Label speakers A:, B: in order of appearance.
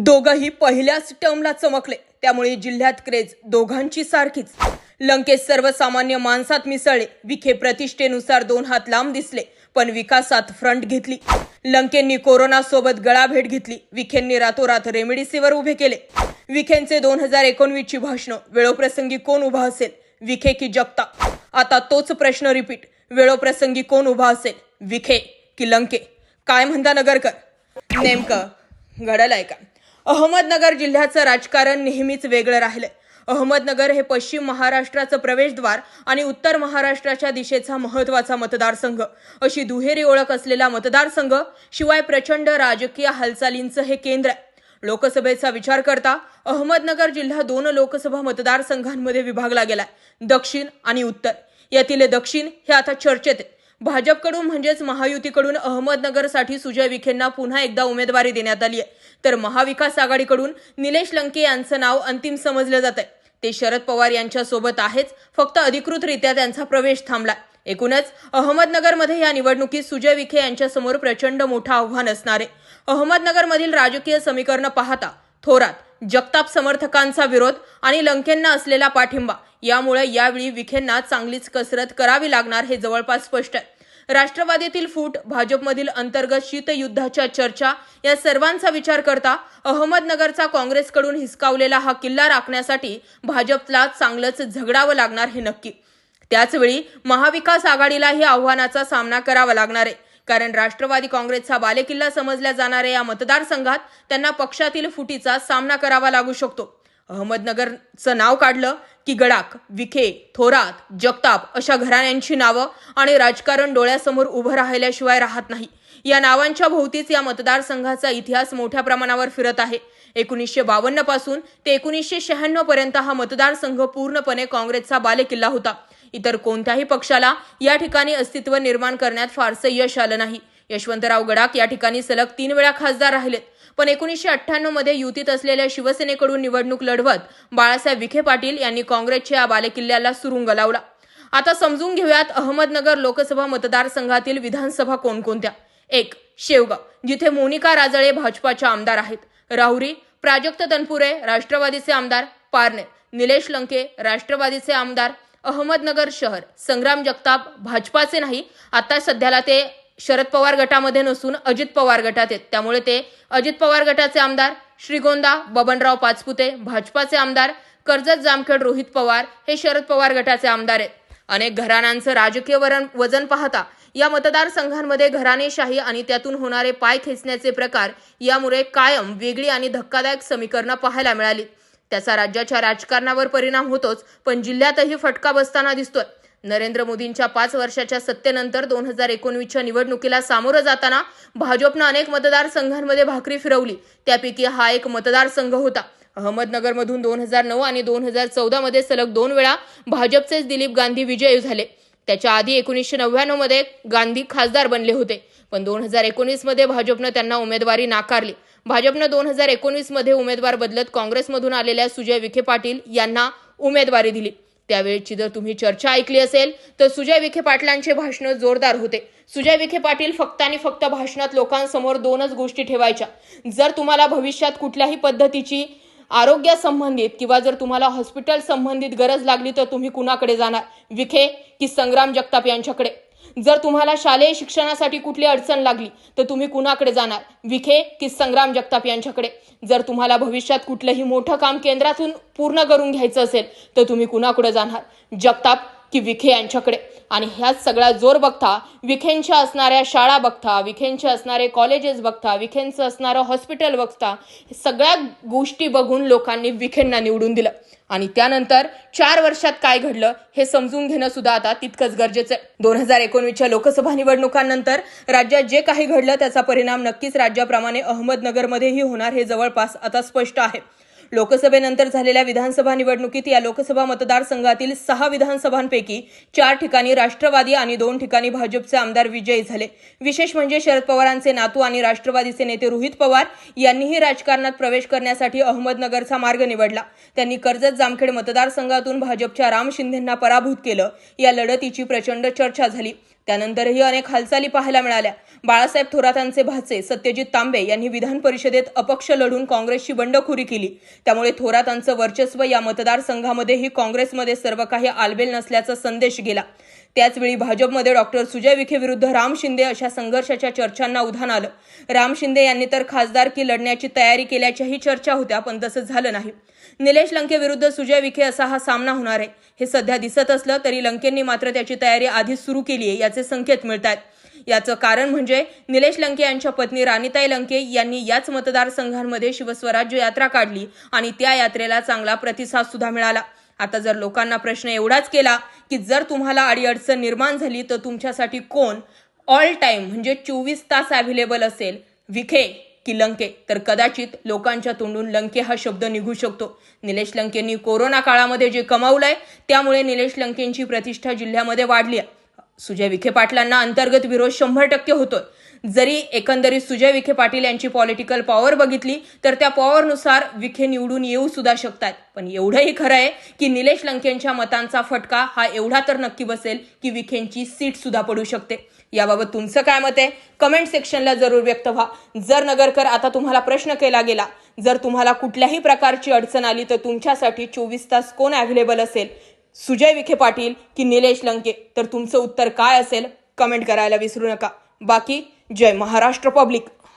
A: दोघंही पहिल्याच टर्मला चमकले. त्यामुळे जिल्ह्यात क्रेज दोघांची सारखीच. लंकेश सर्वसामान्य माणसात मिसळले. विखे प्रतिष्ठेनुसार दोन हात लांब दिसले पण विकासात फ्रंट घेतली. लंकेंनी कोरोना सोबत गळाभेट घेतली. विखेंनी रातोरात रेमडिसिवर उभे केले. विखेंचे दोन हजार एकोणवीसची भाषणं. वेळोप्रसंगी कोण उभा असेल? विखे की जगता? आता तोच प्रश्न रिपीट वेळोप्रसंगी कोण उभा असेल? विखे की लंके? काय म्हणता नगरकर? नेमकं घडलंय का? अहमदनगर जिल्ह्याचं राजकारण नेहमीच वेगळं राहिलंय. अहमदनगर हे पश्चिम महाराष्ट्राचं प्रवेशद्वार आणि उत्तर महाराष्ट्राच्या दिशेचा महत्त्वाचा मतदारसंघ. अशी दुहेरी ओळख असलेला मतदारसंघ शिवाय प्रचंड राजकीय हालचालींचं हे केंद्र आहे. लोकसभेचा विचार करता अहमदनगर जिल्हा दोन लोकसभा मतदारसंघांमध्ये विभागला गेलाय दक्षिण आणि उत्तर. यातील दक्षिण हे आता चर्चेत आहे. भाजपकडून म्हणजेच महायुतीकडून अहमदनगरसाठी सुजय विखेंना पुन्हा एकदा उमेदवारी देण्यात आली आहे. तर महाविकास आघाडीकडून निलेश लंके यांचं नाव अंतिम समजलं जात आहे ते शरद पवार यांच्यासोबत आहेच. फक्त अधिकृतरित्या त्यांचा प्रवेश थांबला एकूणच अहमदनगरमध्ये या निवडणुकीत सुजय विखे यांच्यासमोर प्रचंड मोठं आव्हान असणार आहे. अहमदनगरमधील राजकीय समीकरणं पाहता थोरात जगताप समर्थकांचा विरोध आणि लंकेंना असलेला पाठिंबा यामुळे यावेळी विखेंना चांगलीच कसरत करावी लागणार हे जवळपास स्पष्ट आहे. राष्ट्रवादीतील फूट भाजपमधील अंतर्गत शीतयुद्धाच्या चर्चा या सर्वांचा विचार करता अहमदनगरचा काँग्रेसकडून हिसकावलेला हा किल्ला राखण्यासाठी भाजपला चांगलंच झगडावं लागणार हे नक्की. त्याचवेळी महाविकास आघाडीलाही आव्हानाचा सामना करावा लागणार आहे. कारण राष्ट्रवादी काँग्रेसचा बालेकिल्ला समजल्या जाणाऱ्या या मतदारसंघात त्यांना पक्षातील फुटीचा सामना करावा लागू शकतो. अहमदनगरचं नाव काढलं की गडाक विखे थोरात जगताप अशा घराण्यांची नावं आणि राजकारण डोळ्यासमोर उभं राहिल्याशिवाय राहत नाही. या नावांच्या भोवतीच या मतदारसंघाचा इतिहास मोठ्या प्रमाणावर फिरत आहे. एकोणीसशे बावन्नपासून ते एकोणीसशे शहाण्णव पर्यंत हा मतदारसंघ पूर्णपणे काँग्रेसचा बालेकिल्ला होता. इतर कोणत्याही पक्षाला या ठिकाणी अस्तित्व निर्माण करण्यात फारसं यश आलं नाही. यशवंतराव गडाख या ठिकाणी सलग तीन वेळा खासदार राहिलेत. पण एकोणीसशे अठ्ठ्याण्णवमध्ये युतीत असलेल्या शिवसेनेकडून निवडणूक लढवत बाळासाहेब विखे पाटील यांनी काँग्रेसच्या या बालेकिल्ल्याला सुरुंग लावला. आता समजून घेऊयात अहमदनगर लोकसभा मतदारसंघातील विधानसभा कोणकोणत्या? एक शेवगाव जिथे मोनिका राजळे भाजपाच्या आमदार आहेत. राहुरी प्राजक्त तनपुरे राष्ट्रवादीचे आमदार पारनेर निलेश लंके राष्ट्रवादीचे आमदार अहमदनगर शहर संग्राम जगताप भाजपाचे नाही आता सध्याला ते शरद पवार गटामध्ये नसून अजित पवार गटात आहेत. त्यामुळे ते अजित पवार गटाचे आमदार श्रीगोंदा बबनराव पाचपुते भाजपाचे आमदार कर्जत जामखेड रोहित पवार हे शरद पवार गटाचे आमदार आहेत. अनेक घराण्यांचं राजकीय वरण वजन पाहता या मतदारसंघांमध्ये घराणेशाही आणि त्यातून होणारे पाय खेचण्याचे प्रकार यामुळे कायम वेगळी आणि धक्कादायक समीकरणं पाहायला मिळाली. त्याचा राज्याच्या राजकारणावर परिणाम होतोच पण जिल्ह्यातही फटका बसताना दिसतोय. नरेंद्र मोदींच्या पाच वर्षाच्या सत्तेनंतर दोन हजार एकोणवीसच्या निवडणुकीला सामोरं जाताना भाजपनं अनेक मतदारसंघांमध्ये भाकरी फिरवली. त्यापैकी हा एक मतदारसंघ होता. अहमदनगरमधून दोन हजार नऊ आणि दोन हजार चौदामध्ये सलग दोन वेळा भाजपचेच दिलीप गांधी विजयी झाले. त्याच्या आधी एकोणीसशे नव्याण्णवमध्ये गांधी खासदार बनले होते. पण दोन हजार एकोणीसमध्ये भाजपनं त्यांना उमेदवारी नाकारली. भाजपनं दोन हजार एकोणीसमध्ये उमेदवार बदलत काँग्रेसमधून आलेल्या सुजय विखे पाटील यांना उमेदवारी दिली. त्यावेळची जर तुम्ही चर्चा ऐकली असेल तर सुजय विखे पाटलांचे भाषण जोरदार होते. सुजय विखे पाटील फक्त आणि फक्त भाषणात लोकांसमोर दोनच गोष्टी ठेवायच्या. जर तुम्हाला भविष्यात कुठल्याही पद्धतीची आरोग्यासंबंधित किंवा जर तुम्हाला हॉस्पिटल संबंधित गरज लागली तर तुम्ही कुणाकडे जाणार? विखे की संग्राम जगताप यांच्याकडे? जर तुम्हाला शालेय शिक्षणासाठी कुठली अडचण लागली तर तुम्ही कुणाकडे जाणार? विखे की संग्राम जगताप यांच्याकडे. जर तुम्हाला भविष्यात कुठलंही मोठं काम केंद्रातून पूर्ण करून घ्यायचं असेल तर तुम्ही कुणाकडे जाणार? जगताप की विखे यांच्याकडे. आणि ह्याच सगळा जोर बघता विखेंच्या असणाऱ्या शाळा बघता विखेंचे असणारे कॉलेजेस बघता विखेंचं असणारं हॉस्पिटल बघता सगळ्या गोष्टी बघून लोकांनी विखेंना निवडून दिलं. आणि त्यानंतर चार वर्षात काय घडलं हे समजून घेणं सुद्धा आता तितकंच गरजेचं आहे. दोन हजार एकोणवीसच्या लोकसभा निवडणुकांनंतर राज्यात जे काही घडलं त्याचा परिणाम नक्कीच राज्याप्रमाणे अहमदनगरमध्येही होणार हे जवळपास आता स्पष्ट आहे. लोकसभेनंतर झालेल्या विधानसभा निवडणुकीत या लोकसभा मतदारसंघातील सहा विधानसभांपैकी चार ठिकाणी राष्ट्रवादी आणि दोन ठिकाणी भाजपचे आमदार विजयी झाले. विशेष म्हणजे शरद पवारांचे नातू आणि राष्ट्रवादीचे नेते रोहित पवार यांनीही राजकारणात प्रवेश करण्यासाठी अहमदनगरचा मार्ग निवडला. त्यांनी कर्जत जामखेड मतदारसंघातून भाजपच्या राम शिंदेंना पराभूत केलं. या लढतीची प्रचंड चर्चा झाली. त्यानंतरही अनेक हालचाली पाहायला मिळाल्या. बाळासाहेब थोरातांचे भाचे सत्यजित तांबे यांनी विधान परिषदेत अपक्ष लढून काँग्रेसची बंडखोरी केली. त्यामुळे थोरातांचं वर्चस्व या मतदारसंघामध्येही काँग्रेसमध्ये सर्व काही आलबेल नसल्याचा संदेश गेला. त्याचवेळी भाजपमध्ये डॉक्टर सुजय विखे विरुद्ध राम शिंदे अशा संघर्षाच्या चर्चांना उधाण आलं. राम शिंदे यांनी तर खासदारकी लढण्याची तयारी केल्याच्याही चर्चा होत्या पण तसं झालं नाही. निलेश लंके विरुद्ध सुजय विखे असा हा सामना होणार आहे. हे सध्या दिसत असलं तरी लंकेंनी मात्र त्याची तयारी आधीच सुरू केली आहे याचे संकेत मिळत आहेत याचं कारण म्हणजे निलेश लंके यांच्या पत्नी राणीताई लंके यांनी याच मतदारसंघांमध्ये शिवस्वराज्य यात्रा काढली आणि त्या यात्रेला चांगला प्रतिसाद सुद्धा मिळाला. आता जर लोकांना प्रश्न एवढाच केला की जर तुम्हाला अडीअडचण निर्माण झाली तर तुमच्यासाठी कोण? ऑल टाइम म्हणजे चोवीस तास अव्हेलेबल असेल. विखे की लंके. तर कदाचित लोकांच्या तोंडून लंके हा शब्द निघू शकतो. निलेश लंकेंनी कोरोना काळामध्ये जे कमावलंय त्यामुळे निलेश लंकेंची प्रतिष्ठा जिल्ह्यामध्ये वाढली आहे. सुजय विखे पाटलांना अंतर्गत विरोध शंभर टक्के होतोय. जरी एकंदरीत सुजय विखे पाटील यांची पॉलिटिकल पॉवर बघितली तर त्या पॉवरनुसार विखे निवडून येऊ सुद्धा शकतात. पण एवढंही खरं आहे की निलेश लंकेंच्या मतांचा फटका हा एवढा तर नक्की बसेल की विखेंची सीट सुद्धा पडू शकते. याबाबत तुमचं काय मत आहे? कमेंट सेक्शनला जरूर व्यक्त व्हा. जर नगरकर आता तुम्हाला प्रश्न केला गेला जर तुम्हाला कुठल्याही प्रकारची अडचण आली तर तुमच्यासाठी चोवीस तास कोण अव्हेलेबल असेल? सुजय विखे पाटील की निलेश लंके? तर तुमचं उत्तर काय असेल? कमेंट करायला विसरू नका. बाकी जय महाराष्ट्र पब्लिक.